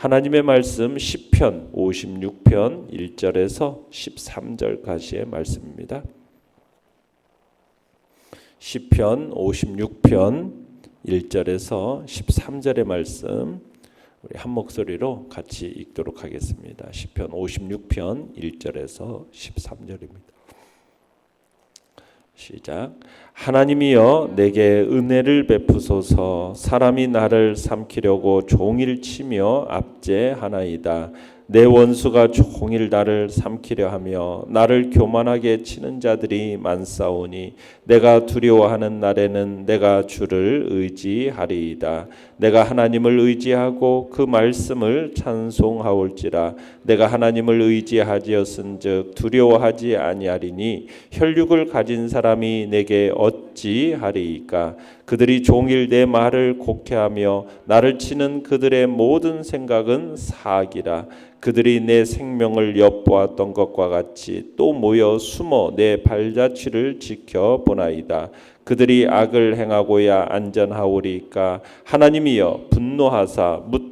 하나님의 말씀 시편 56편 1절에서 13절까지의 말씀입니다. 시편 56편 1절에서 13절의 말씀 우리 한 목소리로 같이 읽도록 하겠습니다. 시편 56편 1절에서 13절입니다. 시작. 하나님이여 내게 은혜를 베푸소서 사람이 나를 삼키려고 종일 치며 압제하나이다. 내 원수가 종일 나를 삼키려 하며 나를 교만하게 치는 자들이 많사오니 내가 두려워하는 날에는 내가 주를 의지하리이다. 내가 하나님을 의지하고 그 말씀을 찬송하올지라 내가 하나님을 의지하지었은즉 두려워하지 아니하리니 혈육을 가진 사람이 내게 어 찌하리이까. 그들이 종일 내 말을 곡해하며 나를 치는 그들의 모든 생각은 사악이라. 그들이 내 생명을 엿보았던 것과 같이 또 모여 숨어 내 발자취를 지켜보나이다. 그들이 악을 행하고야 안전하오리까. 하나님이여 분노하사 묻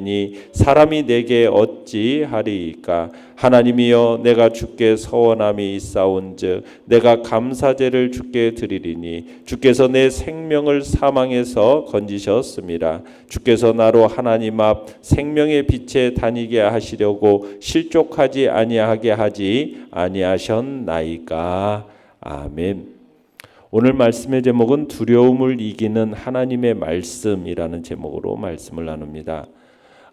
니 사람이 내게 어찌 하리이까 하나님이여 내가 주께 서원함이 있사온즉 내가 감사제를 주께 드리리니 주께서 내 생명을 사망에서 건지셨습니다. 주께서 나로 하나님 앞 생명의 빛에 다니게 하시려고 실족하지 아니하게 하지 아니하셨나이까 아멘. 오늘 말씀의 제목은 두려움을 이기는 하나님의 말씀이라는 제목으로 말씀을 나눕니다.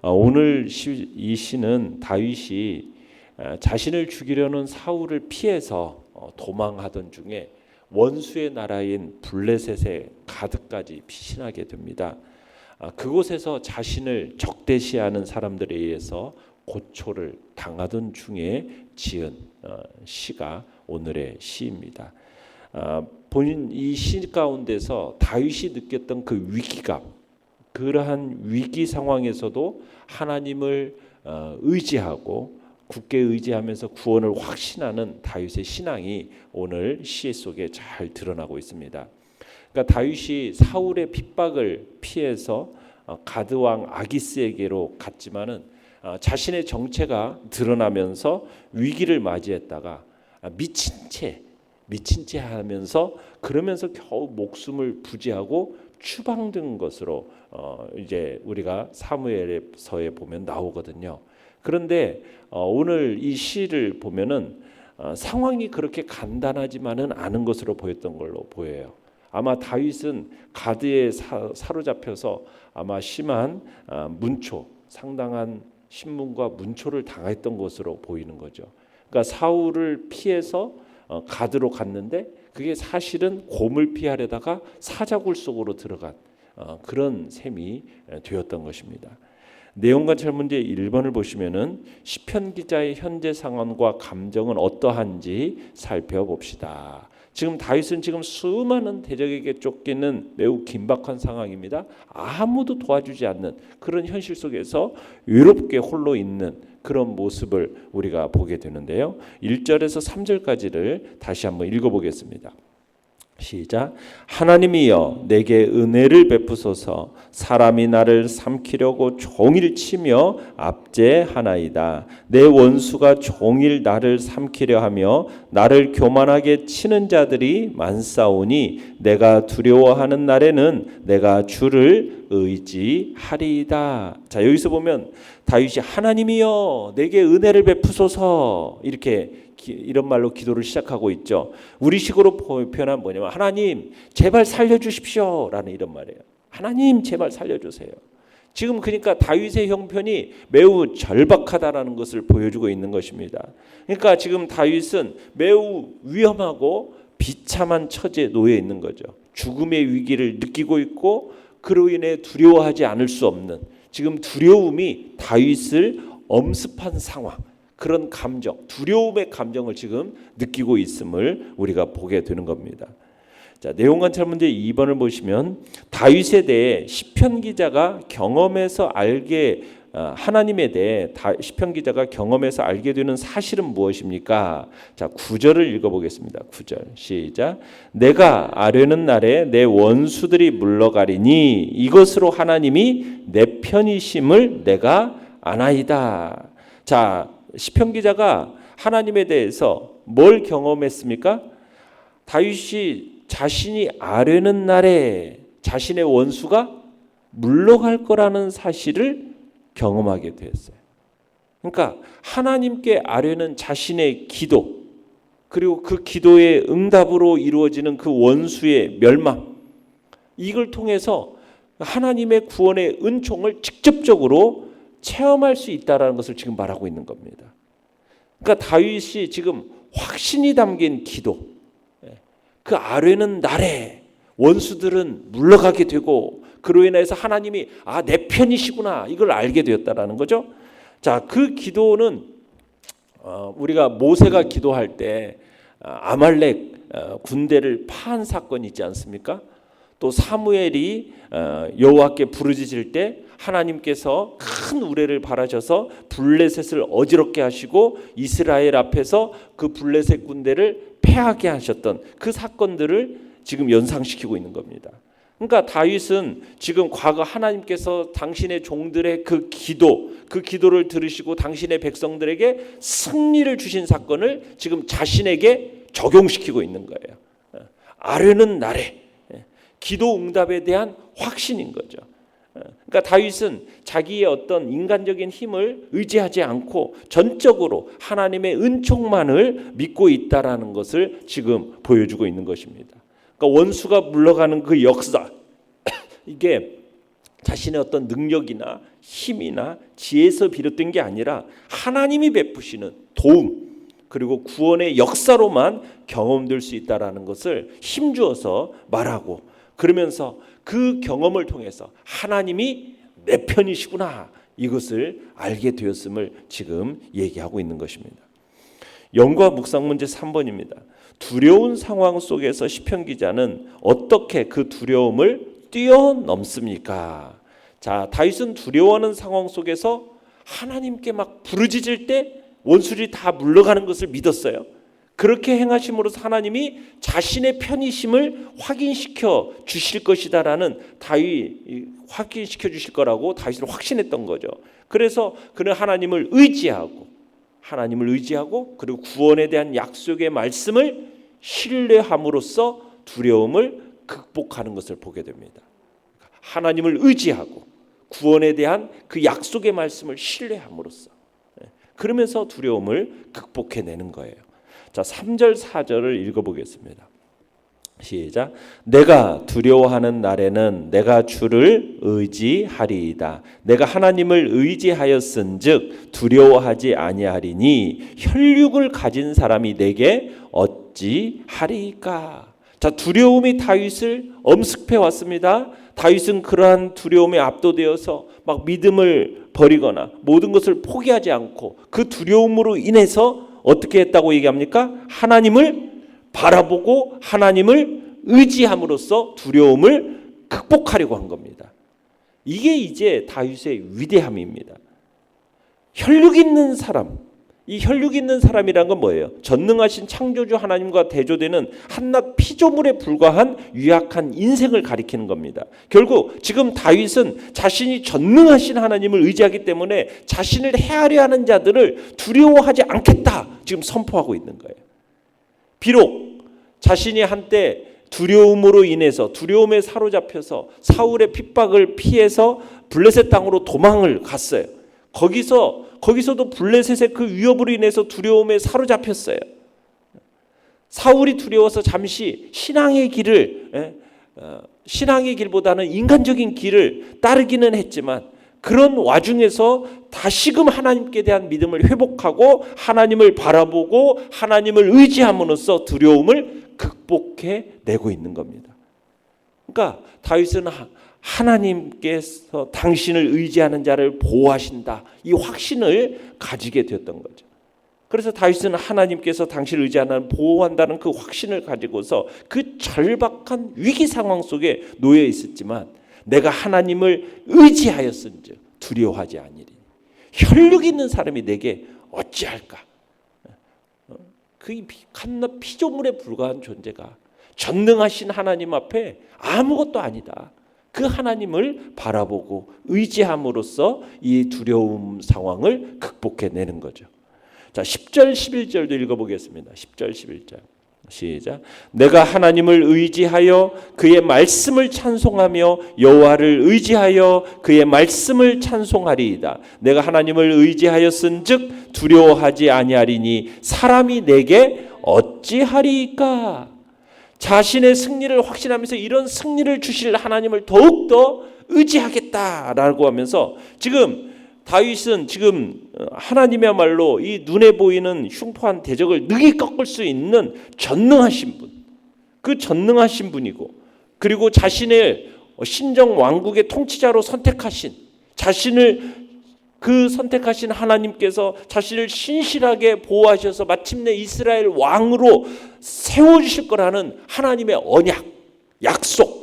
어, 오늘 이 시는 다윗이 자신을 죽이려는 사울을 피해서 어, 도망하던 중에 원수의 나라인 블레셋에 가득까지 피신하게 됩니다. 아, 그곳에서 자신을 적대시하는 사람들에 의해서 고초를 당하던 중에 지은 어, 시가 오늘의 시입니다. 아, 본인 이 시 가운데서 다윗이 느꼈던 그 위기감, 그러한 위기 상황에서도 하나님을 의지하고 굳게 의지하면서 구원을 확신하는 다윗의 신앙이 오늘 시 속에 잘 드러나고 있습니다. 그러니까 다윗이 사울의 핍박을 피해서 어, 가드 왕 아기스에게로 갔지만은 어, 자신의 정체가 드러나면서 위기를 맞이했다가 아, 미친 채 미친 채 하면서 그러면서 겨우 목숨을 부지하고 추방된 것으로 어 이제 우리가 사무엘서에 보면 나오거든요. 그런데 어, 오늘 이 시를 보면은 어, 상황이 그렇게 간단하지만은 않은 것으로 보였던 걸로 보여요. 아마 다윗은 가드에 사, 로잡혀서 아마 심한 어, 문초, 상당한 신문과 문초를 당했던 것으로 보이는 거죠. 그러니까 사울을 피해서 가드로 갔는데 그게 사실은 곰을 피하려다가 사자굴 속으로 들어간 그런 셈이 되었던 것입니다. 내용과 철문제 1번을 보시면은 시편 기자의 현재 상황과 감정은 어떠한지 살펴봅시다. 지금 다윗은 지금 수많은 대적에게 쫓기는 매우 긴박한 상황입니다. 아무도 도와주지 않는 그런 현실 속에서 외롭게 홀로 있는 그런 모습을 우리가 보게 되는데요. 1절에서 3절까지를 다시 한번 읽어 보겠습니다. 시작. 하나님이여 내게 은혜를 베푸소서 사람이 나를 삼키려고 종일 치며 압제하나이다. 내 원수가 종일 나를 삼키려 하며 나를 교만하게 치는 자들이 많사오니 내가 두려워하는 날에는 내가 주를 의지하리이다. 자 여기서 보면 다윗이 하나님이여 내게 은혜를 베푸소서 이렇게 이런 말로 기도를 시작하고 있죠. 우리식으로 표현한 뭐냐면 하나님 제발 살려주십시오라는 이런 말이에요. 하나님 제발 살려주세요. 지금 그러니까 다윗의 형편이 매우 절박하다라는 것을 보여주고 있는 것입니다. 그러니까 지금 다윗은 매우 위험하고 비참한 처지에 놓여 있는 거죠. 죽음의 위기를 느끼고 있고 그로 인해 두려워하지 않을 수 없는 지금 두려움이 다윗을 엄습한 상황, 그런 감정, 두려움의 감정을 지금 느끼고 있음을 우리가 보게 되는 겁니다. 자, 내용 관찰 문제 2번을 보시면 다윗에 대해 시편 기자가 경험에서 알게 어, 하나님에 대해 다- 시편 기자가 경험에서 알게 되는 사실은 무엇입니까? 자, 9절을 읽어 보겠습니다. 9절. 시작. 내가 아뢰는 날에 내 원수들이 물러가리니 이것으로 하나님이 내 편이심을 내가 아나이다. 자, 시편 기자가 하나님에 대해서 뭘 경험했습니까? 다윗이 자신이 아뢰는 날에 자신의 원수가 물러갈 거라는 사실을 경험하게 되었어요. 그러니까 하나님께 아뢰는 자신의 기도 그리고 그 기도의 응답으로 이루어지는 그 원수의 멸망 이걸 통해서 하나님의 구원의 은총을 직접적으로 체험할 수 있다라는 것을 지금 말하고 있는 겁니다. 그러니까 다윗이 지금 확신이 담긴 기도 그 아뢰는 날에 원수들은 물러가게 되고 그로 인해서 하나님이 아 내 편이시구나 이걸 알게 되었다라는 거죠. 자, 그 기도는 어, 우리가 모세가 기도할 때 어, 아말렉 어, 군대를 파한 사건이 있지 않습니까? 또 사무엘이 어, 여호와께 부르짖을 때 하나님께서 큰 우레를 바라셔서 블레셋을 어지럽게 하시고 이스라엘 앞에서 그 블레셋 군대를 패하게 하셨던 그 사건들을 지금 연상시키고 있는 겁니다. 그러니까 다윗은 지금 과거 하나님께서 당신의 종들의 그 기도, 그 기도를 들으시고 당신의 백성들에게 승리를 주신 사건을 지금 자신에게 적용시키고 있는 거예요. 아뢰는 날에 기도 응답에 대한 확신인 거죠. 그러니까 다윗은 자기의 어떤 인간적인 힘을 의지하지 않고 전적으로 하나님의 은총만을 믿고 있다라는 것을 지금 보여주고 있는 것입니다. 그러니까 원수가 물러가는 그 역사 이게 자신의 어떤 능력이나 힘이나 지혜에서 비롯된 게 아니라 하나님이 베푸시는 도움 그리고 구원의 역사로만 경험될 수 있다라는 것을 힘주어서 말하고 그러면서 그 경험을 통해서 하나님이 내 편이시구나 이것을 알게 되었음을 지금 얘기하고 있는 것입니다. 영과 묵상 문제 3번입니다. 두려운 상황 속에서 시편 기자는 어떻게 그 두려움을 뛰어넘습니까? 자, 다윗은 두려워하는 상황 속에서 하나님께 막 부르짖을 때 원수들이 다 물러가는 것을 믿었어요. 그렇게 행하심으로써 하나님이 자신의 편이심을 확인시켜 주실 것이다라는 다윗 확인시켜 주실 거라고 다윗은 확신했던 거죠. 그래서 그는 하나님을 의지하고 하나님을 의지하고 그리고 구원에 대한 약속의 말씀을 신뢰함으로써 두려움을 극복하는 것을 보게 됩니다. 하나님을 의지하고 구원에 대한 그 약속의 말씀을 신뢰함으로써 예, 그러면서 두려움을 극복해내는 거예요. 자, 3절 4절을 읽어 보겠습니다. 시작. 내가 두려워하는 날에는 내가 주를 의지하리이다. 내가 하나님을 의지하였은즉 두려워하지 아니하리니 혈육을 가진 사람이 내게 어찌하리까? 자, 두려움이 다윗을 엄습해 왔습니다. 다윗은 그러한 두려움에 압도되어서 막 믿음을 버리거나 모든 것을 포기하지 않고 그 두려움으로 인해서 어떻게 했다고 얘기합니까? 하나님을 바라보고 하나님을 의지함으로써 두려움을 극복하려고 한 겁니다. 이게 이제 다윗의 위대함입니다. 혈육 있는 사람, 이 혈육 있는 사람이란 건 뭐예요? 전능하신 창조주 하나님과 대조되는 한낱 피조물에 불과한 유약한 인생을 가리키는 겁니다. 결국 지금 다윗은 자신이 전능하신 하나님을 의지하기 때문에 자신을 헤아려 하는 자들을 두려워하지 않겠다. 지금 선포하고 있는 거예요. 비록 자신이 한때 두려움으로 인해서 두려움에 사로잡혀서 사울의 핍박을 피해서 블레셋 땅으로 도망을 갔어요. 거기서 거기서도 블레셋의 그 위협으로 인해서 두려움에 사로잡혔어요. 사울이 두려워서 잠시 신앙의 길을 예, 어, 신앙의 길보다는 인간적인 길을 따르기는 했지만 그런 와중에서 다시금 하나님께 대한 믿음을 회복하고 하나님을 바라보고 하나님을 의지함으로써 두려움을 극복해 내고 있는 겁니다. 그러니까 다윗은 하나님께서 당신을 의지하는 자를 보호하신다. 이 확신을 가지게 되었던 거죠. 그래서 다윗은 하나님께서 당신을 의지하는 보호한다는 그 확신을 가지고서 그 절박한 위기 상황 속에 놓여 있었지만 내가 하나님을 의지하였은즉 두려워하지 아니리. 혈육 있는 사람이 내게 어찌할까? 그 칸나 피조물에 불과한 존재가 전능하신 하나님 앞에 아무것도 아니다. 그 하나님을 바라보고 의지함으로써 이 두려움 상황을 극복해내는 거죠. 자, 10절 11절도 읽어보겠습니다. 10절 11절. 시작. 내가 하나님을 의지하여 그의 말씀을 찬송하며 여호와를 의지하여 그의 말씀을 찬송하리이다. 내가 하나님을 의지하였은즉 두려워하지 아니하리니 사람이 내게 어찌하리까? 자신의 승리를 확신하면서 이런 승리를 주실 하나님을 더욱더 의지하겠다라고 하면서 지금 다윗은 지금 하나님이야말로 이 눈에 보이는 흉포한 대적을 능히 꺾을 수 있는 전능하신 분, 그 전능하신 분이고 그리고 자신의 신정 왕국의 통치자로 선택하신 자신을 그 선택하신 하나님께서 자신을 신실하게 보호하셔서 마침내 이스라엘 왕으로 세워주실 거라는 하나님의 언약, 약속.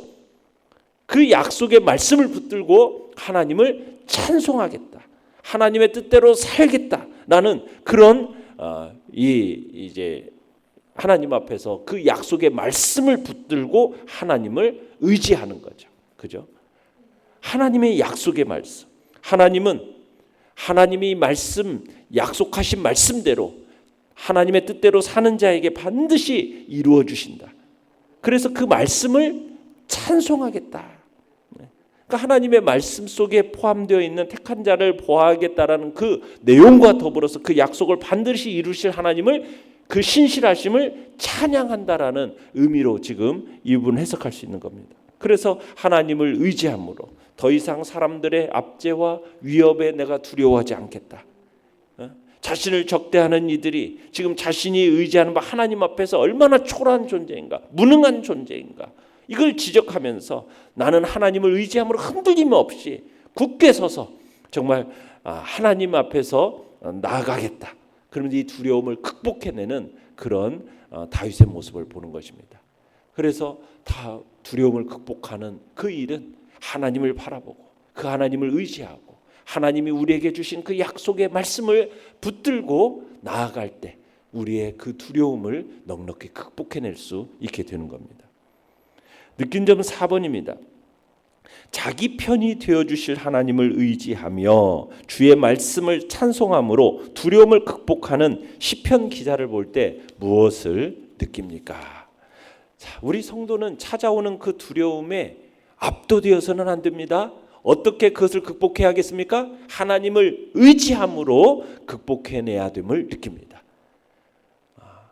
그 약속의 말씀을 붙들고 하나님을 찬송하겠다. 하나님의 뜻대로 살겠다라는 그런 어, 이 이제 하나님 앞에서 그 약속의 말씀을 붙들고 하나님을 의지하는 거죠. 그죠? 하나님의 약속의 말씀. 하나님은 하나님이 말씀 약속하신 말씀대로 하나님의 뜻대로 사는 자에게 반드시 이루어 주신다. 그래서 그 말씀을 찬송하겠다. 그러니까 하나님의 말씀 속에 포함되어 있는 택한 자를 보호하겠다라는 그 내용과 더불어서 그 약속을 반드시 이루실 하나님을 그 신실하심을 찬양한다라는 의미로 지금 이 부분 해석할 수 있는 겁니다. 그래서 하나님을 의지함으로 더 이상 사람들의 압제와 위협에 내가 두려워하지 않겠다. 어? 자신을 적대하는 이들이 지금 자신이 의지하는 바 하나님 앞에서 얼마나 초라한 존재인가, 무능한 존재인가. 이걸 지적하면서 나는 하나님을 의지함으로 흔들림 없이 굳게 서서 정말 아, 하나님 앞에서 나아가겠다. 그러면 이 두려움을 극복해내는 그런 어, 다윗의 모습을 보는 것입니다. 그래서 다 두려움을 극복하는 그 일은 하나님을 바라보고 그 하나님을 의지하고 하나님이 우리에게 주신 그 약속의 말씀을 붙들고 나아갈 때 우리의 그 두려움을 넉넉히 극복해낼 수 있게 되는 겁니다. 느낀 점은 4번입니다. 자기 편이 되어 주실 하나님을 의지하며 주의 말씀을 찬송함으로 두려움을 극복하는 시편 기자를 볼 때 무엇을 느낍니까? 자, 우리 성도는 찾아오는 그 두려움에 압도되어서는 안 됩니다. 어떻게 그것을 극복해야 겠습니까? 하나님을 의지함으로 극복해내야 됨을 느낍니다. 아,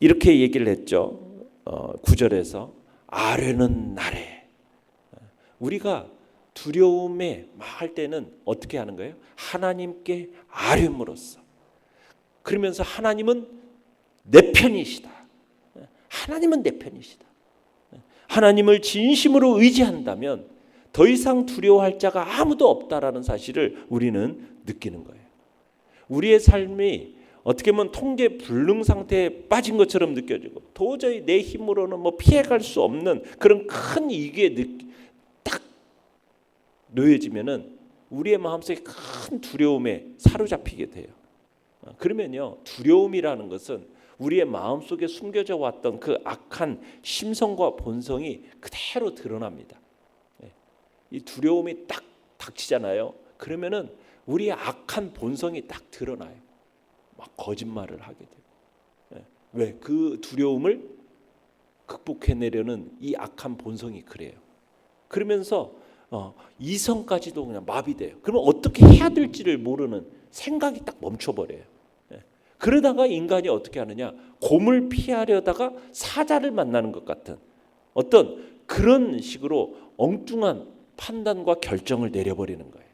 이렇게 얘기를 했죠. 어, 구절에서 아뢰는 나래. 우리가 두려움에 할 때는 어떻게 하는 거예요? 하나님께 아뢰므로써. 그러면서 하나님은 내 편이시다. 하나님은 내 편이시다. 하나님을 진심으로 의지한다면 더 이상 두려워할 자가 아무도 없다라는 사실을 우리는 느끼는 거예요. 우리의 삶이 어떻게 보면 통계 불능 상태에 빠진 것처럼 느껴지고 도저히 내 힘으로는 뭐 피해갈 수 없는 그런 큰 이게 딱 놓여지면은 우리의 마음속에 큰 두려움에 사로잡히게 돼요. 그러면요 두려움이라는 것은 우리의 마음속에 숨겨져 왔던 그 악한 심성과 본성이 그대로 드러납니다. 예. 이 두려움이 딱 닥치잖아요. 그러면은 우리의 악한 본성이 딱 드러나요. 막 거짓말을 하게 돼요. 예. 왜? 그 두려움을 극복해내려는 이 악한 본성이 그래요. 그러면서 어, 이성까지도 그냥 마비돼요. 그러면 어떻게 해야 될지를 모르는 생각이 딱 멈춰버려요. 그러다가 인간이 어떻게 하느냐? 곰을 피하려다가 사자를 만나는 것 같은 어떤 그런 식으로 엉뚱한 판단과 결정을 내려버리는 거예요.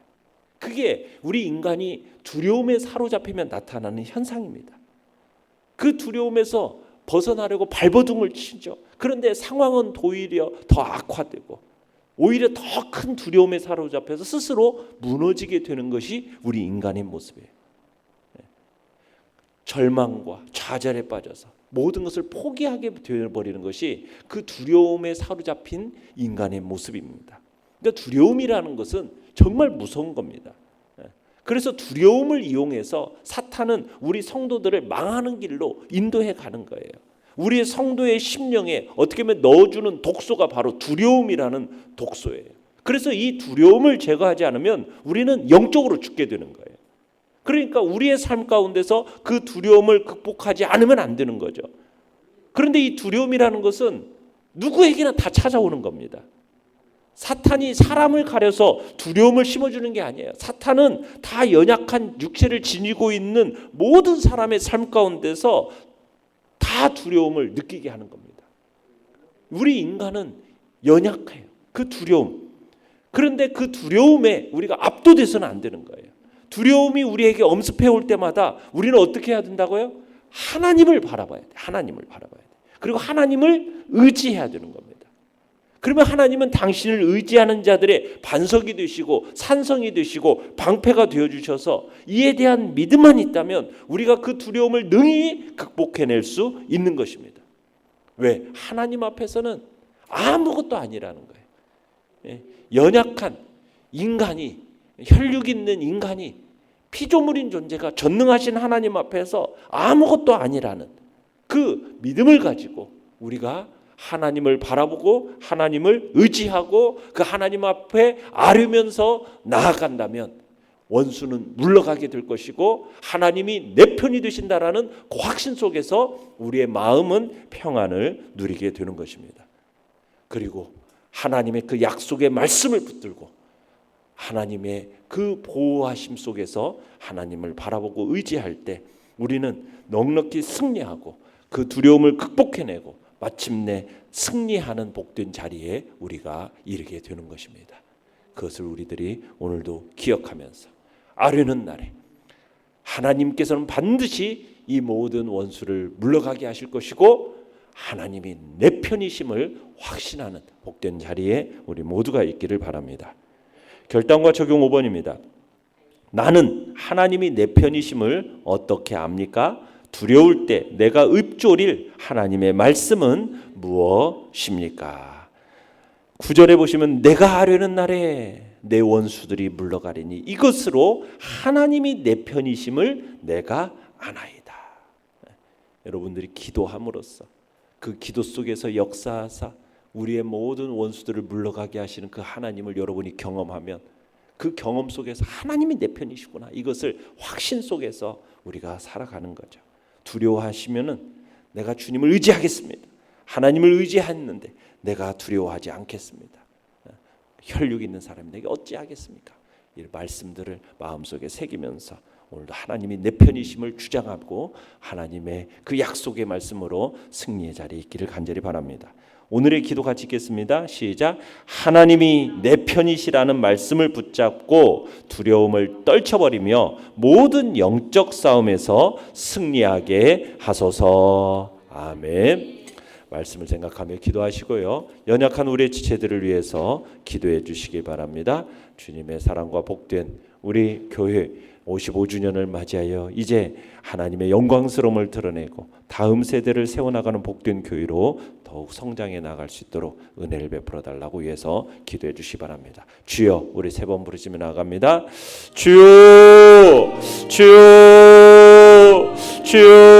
그게 우리 인간이 두려움에 사로잡히면 나타나는 현상입니다. 그 두려움에서 벗어나려고 발버둥을 치죠. 그런데 상황은 오히려 더 악화되고 오히려 더 큰 두려움에 사로잡혀서 스스로 무너지게 되는 것이 우리 인간의 모습이에요. 예. 절망과 좌절에 빠져서 모든 것을 포기하게 되어버리는 것이 그 두려움에 사로잡힌 인간의 모습입니다. 그러니까 두려움이라는 것은 정말 무서운 겁니다. 예. 그래서 두려움을 이용해서 사탄은 우리 성도들을 망하는 길로 인도해 가는 거예요. 우리의 성도의 심령에 어떻게 보면 넣어주는 독소가 바로 두려움이라는 독소예요. 그래서 이 두려움을 제거하지 않으면 우리는 영적으로 죽게 되는 거예요. 그러니까 우리의 삶 가운데서 그 두려움을 극복하지 않으면 안 되는 거죠. 그런데 이 두려움이라는 것은 누구에게나 다 찾아오는 겁니다. 사탄이 사람을 가려서 두려움을 심어주는 게 아니에요. 사탄은 다 연약한 육체를 지니고 있는 모든 사람의 삶 가운데서 다 두려움을 느끼게 하는 겁니다. 우리 인간은 연약해요. 그 두려움. 그런데 그 두려움에 우리가 압도돼서는 안 되는 거예요. 두려움이 우리에게 엄습해 올 때마다 우리는 어떻게 해야 된다고요? 하나님을 바라봐야 돼. 하나님을 바라봐야 돼. 그리고 하나님을 의지해야 되는 겁니다. 그러면 하나님은 당신을 의지하는 자들의 반석이 되시고 산성이 되시고 방패가 되어 주셔서 이에 대한 믿음만 있다면 우리가 그 두려움을 능히 극복해낼 수 있는 것입니다. 왜? 하나님 앞에서는 아무것도 아니라는 거예요. 예, 연약한 인간이 혈육 있는 인간이 피조물인 존재가 전능하신 하나님 앞에서 아무것도 아니라는 그 믿음을 가지고 우리가 하나님을 바라보고 하나님을 의지하고 그 하나님 앞에 아뢰면서 나아간다면 원수는 물러가게 될 것이고 하나님이 내 편이 되신다라는 그 확신 속에서 우리의 마음은 평안을 누리게 되는 것입니다. 그리고 하나님의 그 약속의 말씀을 붙들고 하나님의 그 보호하심 속에서 하나님을 바라보고 의지할 때 우리는 넉넉히 승리하고 그 두려움을 극복해내고 마침내 승리하는 복된 자리에 우리가 이르게 되는 것입니다. 그것을 우리들이 오늘도 기억하면서 아뢰는 날에 하나님께서는 반드시 이 모든 원수를 물러가게 하실 것이고 하나님이 내 편이심을 확신하는 복된 자리에 우리 모두가 있기를 바랍니다. 결단과 적용 5번입니다. 나는 하나님이 내 편이심을 어떻게 압니까? 두려울 때 내가 읊조릴 하나님의 말씀은 무엇입니까? 구절에 보시면 내가 하려는 날에 내 원수들이 물러가리니 이것으로 하나님이 내 편이심을 내가 아나이다. 여러분들이 기도함으로써 그 기도 속에서 역사하사 우리의 모든 원수들을 물러가게 하시는 그 하나님을 여러분이 경험하면 그 경험 속에서 하나님이 내 편이시구나 이것을 확신 속에서 우리가 살아가는 거죠. 두려워하시면은 내가 주님을 의지하겠습니다. 하나님을 의지했는데 내가 두려워하지 않겠습니다. 혈육 있는 사람이 내게 어찌하겠습니까? 이 말씀들을 마음속에 새기면서 오늘도 하나님이 내 편이심을 주장하고 하나님의 그 약속의 말씀으로 승리의 자리에 있기를 간절히 바랍니다. 오늘의 기도 같이 읽겠습니다. 시작. 하나님이 내 편이시라는 말씀을 붙잡고 두려움을 떨쳐버리며 모든 영적 싸움에서 승리하게 하소서. 아멘. 말씀을 생각하며 기도하시고요. 연약한 우리의 지체들을 위해서 기도해 주시기 바랍니다. 주님의 사랑과 복된 우리 교회 55주년을 맞이하여 이제 하나님의 영광스러움을 드러내고 다음 세대를 세워나가는 복된 교회로 더욱 성장해 나갈 수 있도록 은혜를 베풀어 달라고 위해서 기도해 주시 바랍니다. 주여 우리 세 번 부르시며 나갑니다. 주여 주여 주여